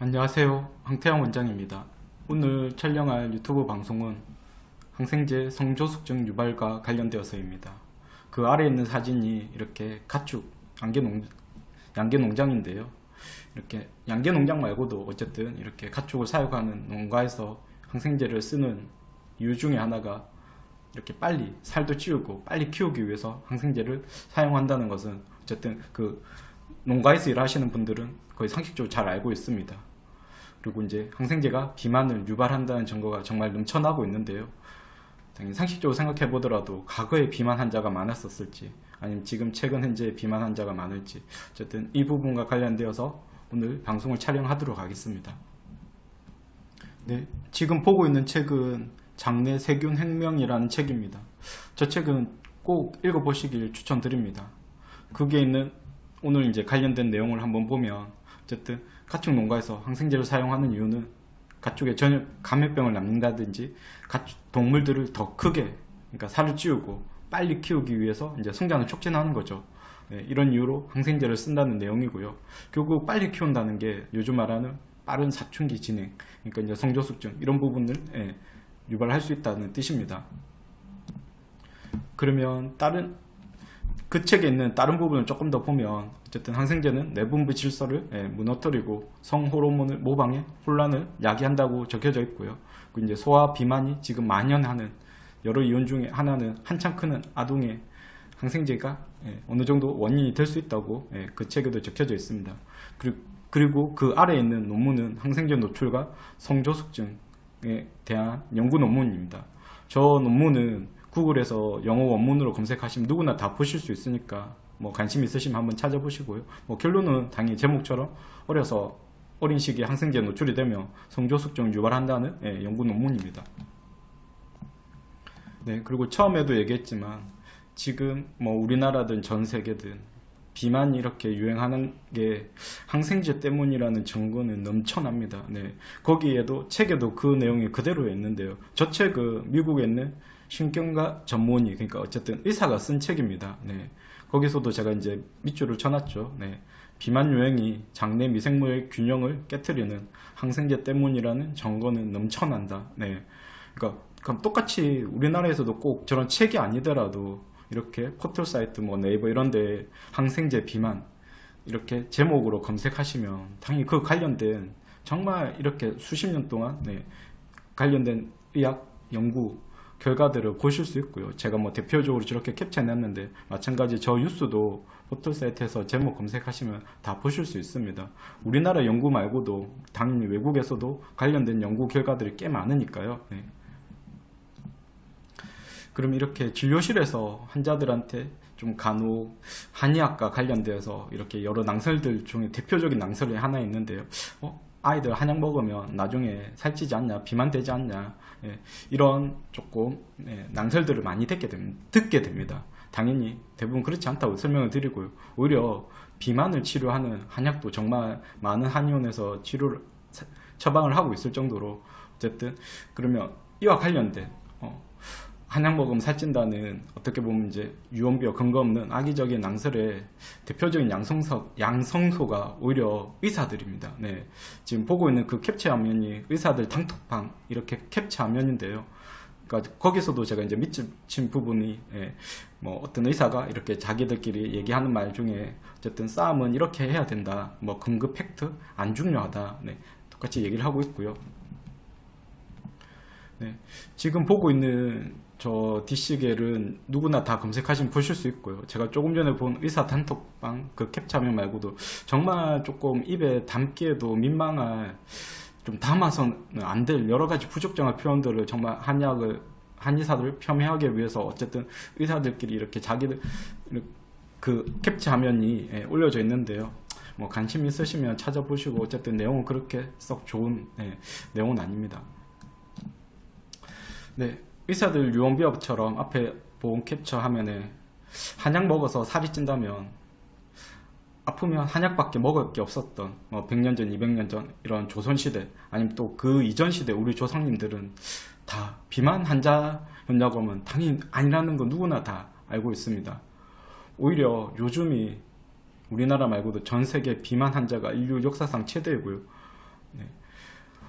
안녕하세요. 황태영 원장입니다. 오늘 촬영할 유튜브 방송은 항생제 성조숙증 유발과 관련되어서입니다. 그 아래에 있는 사진이 이렇게 가축 양계농, 양계농장인데요. 이렇게 양계농장 말고도 어쨌든 이렇게 가축을 사육하는 농가에서 항생제를 쓰는 이유 중에 하나가 이렇게 빨리 살도 찌우고 빨리 키우기 위해서 항생제를 사용한다는 것은 어쨌든 그 농가에서 일하시는 분들은 거의 상식적으로 잘 알고 있습니다. 그리고 이제 항생제가 비만을 유발한다는 증거가 정말 넘쳐나고 있는데요. 당연히 상식적으로 생각해 보더라도 과거에 비만 환자가 많았었을지 아니면 지금 최근 현재 비만 환자가 많을지 어쨌든 이 부분과 관련되어서 오늘 방송을 촬영하도록 하겠습니다. 네, 지금 보고 있는 책은 장내 세균 혁명이라는 책입니다. 저 책은 꼭 읽어보시길 추천드립니다. 그게 있는 오늘 이제 관련된 내용을 한번 보면 어쨌든 가축 농가에서 항생제를 사용하는 이유는 가축에 전혀 감염병을 남긴다든지 가축 동물들을 더 크게 그러니까 살을 찌우고 빨리 키우기 위해서 이제 성장을 촉진하는 거죠. 네, 이런 이유로 항생제를 쓴다는 내용이고요. 결국 빨리 키운다는 게 요즘 말하는 빠른 사춘기 진행, 그러니까 이제 성조숙증 이런 부분을 예, 유발할 수 있다는 뜻입니다. 그러면 다른 그 책에 있는 다른 부분을 조금 더 보면 어쨌든 항생제는 내분비 질서를 예, 무너뜨리고 성 호르몬을 모방해 혼란을 야기한다고 적혀져 있고요. 그리고 이제 소아 비만이 지금 만연하는 여러 이유 중에 하나는 한창 크는 아동의 항생제가 예, 어느 정도 원인이 될 수 있다고 예, 그 책에도 적혀져 있습니다. 그리고 그 아래에 있는 논문은 항생제 노출과 성조숙증에 대한 연구 논문입니다. 저 논문은 구글에서 영어 원문으로 검색하시면 누구나 다 보실 수 있으니까 뭐 관심 있으시면 한번 찾아보시고요. 뭐 결론은 당연히 제목처럼 어려서 어린 시기에 항생제 노출이 되면 성조숙증을 유발한다는 예, 연구 논문입니다. 네, 그리고 처음에도 얘기했지만 지금 뭐 우리나라든 전 세계든 비만이 이렇게 유행하는 게 항생제 때문이라는 증거는 넘쳐납니다. 네. 거기에도 책에도 그 내용이 그대로 있는데요. 저 책은 미국에 있는 신경과 전문의, 그러니까 어쨌든 의사가 쓴 책입니다. 네. 거기서도 제가 이제 밑줄을 쳐놨죠. 네. 비만 유행이 장내 미생물의 균형을 깨뜨리는 항생제 때문이라는 증거는 넘쳐난다. 네. 그러니까 그럼 똑같이 우리나라에서도 꼭 저런 책이 아니더라도 이렇게 포털 사이트 뭐 네이버 이런 데 항생제 비만 이렇게 제목으로 검색하시면 당연히 그 관련된 정말 이렇게 수십 년 동안 네, 관련된 의학 연구 결과들을 보실 수 있고요. 제가 뭐 대표적으로 저렇게 캡처해놨는데 마찬가지 저 뉴스도 포털 사이트에서 제목 검색하시면 다 보실 수 있습니다. 우리나라 연구 말고도 당연히 외국에서도 관련된 연구 결과들이 꽤 많으니까요. 네. 그럼 이렇게 진료실에서 환자들한테 좀 간혹 한의학과 관련되어서 이렇게 여러 낭설들 중에 대표적인 낭설이 하나 있는데요. 어? 아이들 한약 먹으면 나중에 살찌지 않냐, 비만 되지 않냐, 예, 이런 조금 예, 낭설들을 많이 듣게, 됩, 듣게 됩니다. 당연히 대부분 그렇지 않다고 설명을 드리고요. 오히려 비만을 치료하는 한약도 정말 많은 한의원에서 치료를 사- 처방을 하고 있을 정도로 어쨌든 그러면 이와 관련된 어, 한약 먹으면 살찐다는 어떻게 보면 이제 유언비어 근거 없는 악의적인 낭설의 대표적인 양성소, 양성소가 오히려 의사들입니다. 네. 지금 보고 있는 그 캡처 화면이 의사들 단톡방 이렇게 캡처 화면인데요. 그러니까 거기서도 제가 이제 밑친 부분이 예, 뭐 어떤 의사가 이렇게 자기들끼리 얘기하는 말 중에 어쨌든 싸움은 이렇게 해야 된다. 뭐 근거 팩트 안 중요하다. 네. 똑같이 얘기를 하고 있고요. 네. 지금 보고 있는 저 디시겔은 누구나 다 검색하시면 보실 수 있고요. 제가 조금 전에 본 의사 단톡방 그 캡처면 말고도 정말 조금 입에 담기에도 민망할 좀 담아서는 안 될 여러 가지 부적정한 표현들을 정말 한약을 한의사들을 폄훼하기 위해서 어쨌든 의사들끼리 이렇게 자기들 그 캡처 화면이 예, 올려져 있는데요. 뭐 관심 있으시면 찾아보시고 어쨌든 내용은 그렇게 썩 좋은 예, 내용은 아닙니다. 네, 의사들 유언비어처럼 앞에 보험 캡처 화면에 한약 먹어서 살이 찐다면 아프면 한약밖에 먹을 게 없었던 뭐 100년 전, 200년 전 이런 조선시대 아니면 또 그 이전 시대 우리 조상님들은 다 비만 환자였냐고 하면 당연히 아니라는 건 누구나 다 알고 있습니다. 오히려 요즘이 우리나라 말고도 전 세계 비만 환자가 인류 역사상 최대이고요.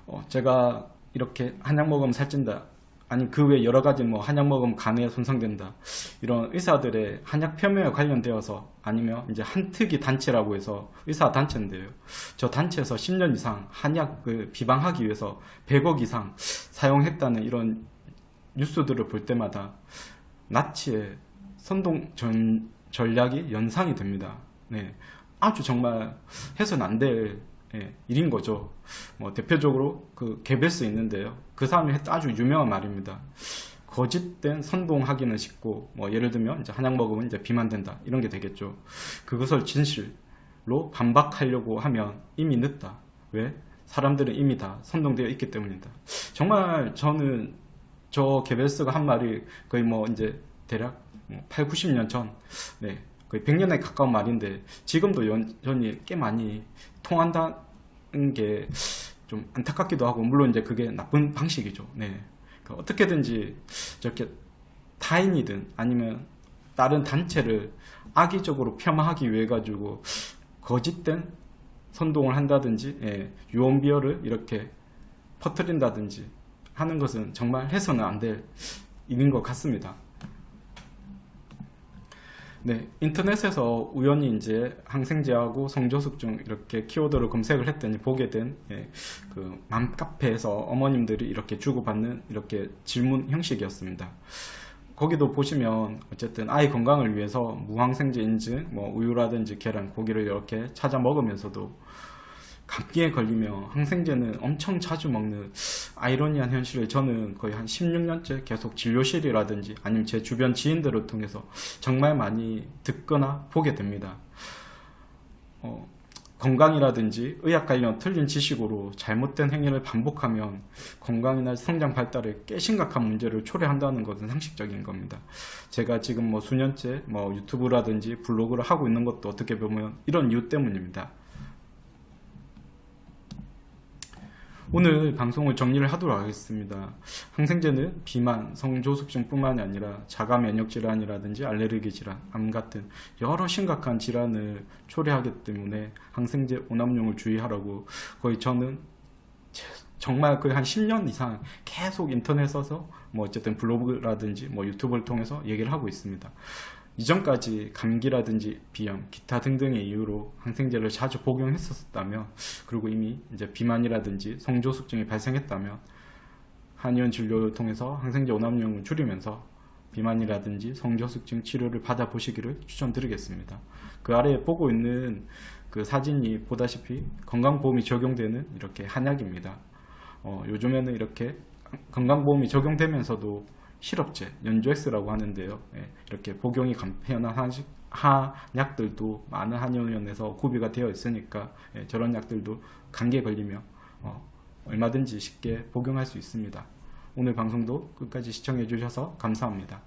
어, 제가 이렇게 한약 먹으면 살찐다. 아니 그 외 여러 가지 뭐 한약 먹으면 간에 손상된다. 이런 의사들의 한약 폄훼와 관련되어서 아니면 이제 한특이 단체라고 해서 의사 단체인데요. 저 단체에서 10년 이상 한약을 비방하기 위해서 100억 이상 사용했다는 이런 뉴스들을 볼 때마다 나치의 선동 전, 전략이 연상이 됩니다. 네. 아주 정말 해서는 안 될 예, 일인 거죠. 뭐 대표적으로 그 개베스 있는데요. 그 사람이 했던 아주 유명한 말입니다. 거짓된 선동하기는 쉽고 뭐 예를 들면 이제 한약 먹으면 이제 비만 된다 이런 게 되겠죠. 그것을 진실로 반박하려고 하면 이미 늦다. 왜? 사람들은 이미 다 선동되어 있기 때문이다. 정말 저는 저 개베스가 한 말이 거의 뭐 이제 대략 8, 90년 전, 네, 거의 100년에 가까운 말인데 지금도 여전히 꽤 많이 통한다는 게 좀 안타깝기도 하고 물론 이제 그게 나쁜 방식이죠. 네, 그 어떻게든지 저렇게 타인이든 아니면 다른 단체를 악의적으로 폄하하기 위해 가지고 거짓된 선동을 한다든지 예, 유언비어를 이렇게 퍼뜨린다든지 하는 것은 정말 해서는 안 될 일인 것 같습니다. 네, 인터넷에서 우연히 이제 항생제하고 성조숙중 이렇게 키워드를 검색을 했더니 보게 된, 예, 그, 맘카페에서 어머님들이 이렇게 주고받는 이렇게 질문 형식이었습니다. 거기도 보시면 어쨌든 아이 건강을 위해서 무항생제 인증, 뭐 우유라든지 계란, 고기를 이렇게 찾아 먹으면서도 감기에 걸리면 항생제는 엄청 자주 먹는 아이러니한 현실을 저는 거의 한 16년째 계속 진료실이라든지 아니면 제 주변 지인들을 통해서 정말 많이 듣거나 보게 됩니다. 어, 건강이라든지 의학 관련 틀린 지식으로 잘못된 행위를 반복하면 건강이나 성장 발달에 꽤 심각한 문제를 초래한다는 것은 상식적인 겁니다. 제가 지금 뭐 수년째 뭐 유튜브라든지 블로그를 하고 있는 것도 어떻게 보면 이런 이유 때문입니다. 오늘 방송을 정리를 하도록 하겠습니다. 항생제는 비만, 성조숙증뿐만이 아니라 자가 면역 질환이라든지 알레르기 질환, 암 같은 여러 심각한 질환을 초래하기 때문에 항생제 오남용을 주의하라고 거의 저는 정말 거의 한 10년 이상 계속 인터넷 써서 뭐 어쨌든 블로그라든지 뭐 유튜브를 통해서 얘기를 하고 있습니다. 이전까지 감기라든지 비염, 기타 등등의 이유로 항생제를 자주 복용했었다면, 그리고 이미 이제 비만이라든지 성조숙증이 발생했다면, 한의원 진료를 통해서 항생제 오남용을 줄이면서 비만이라든지 성조숙증 치료를 받아보시기를 추천드리겠습니다. 그 아래에 보고 있는 그 사진이 보다시피 건강보험이 적용되는 이렇게 한약입니다. 어, 요즘에는 이렇게 건강보험이 적용되면서도 실업제, 연조엑스라고 하는데요. 예, 이렇게 복용이 간편한 한식, 한약들도 많은 한의원에서 구비가 되어 있으니까 예, 저런 약들도 감기에 걸리면 어, 얼마든지 쉽게 복용할 수 있습니다. 오늘 방송도 끝까지 시청해 주셔서 감사합니다.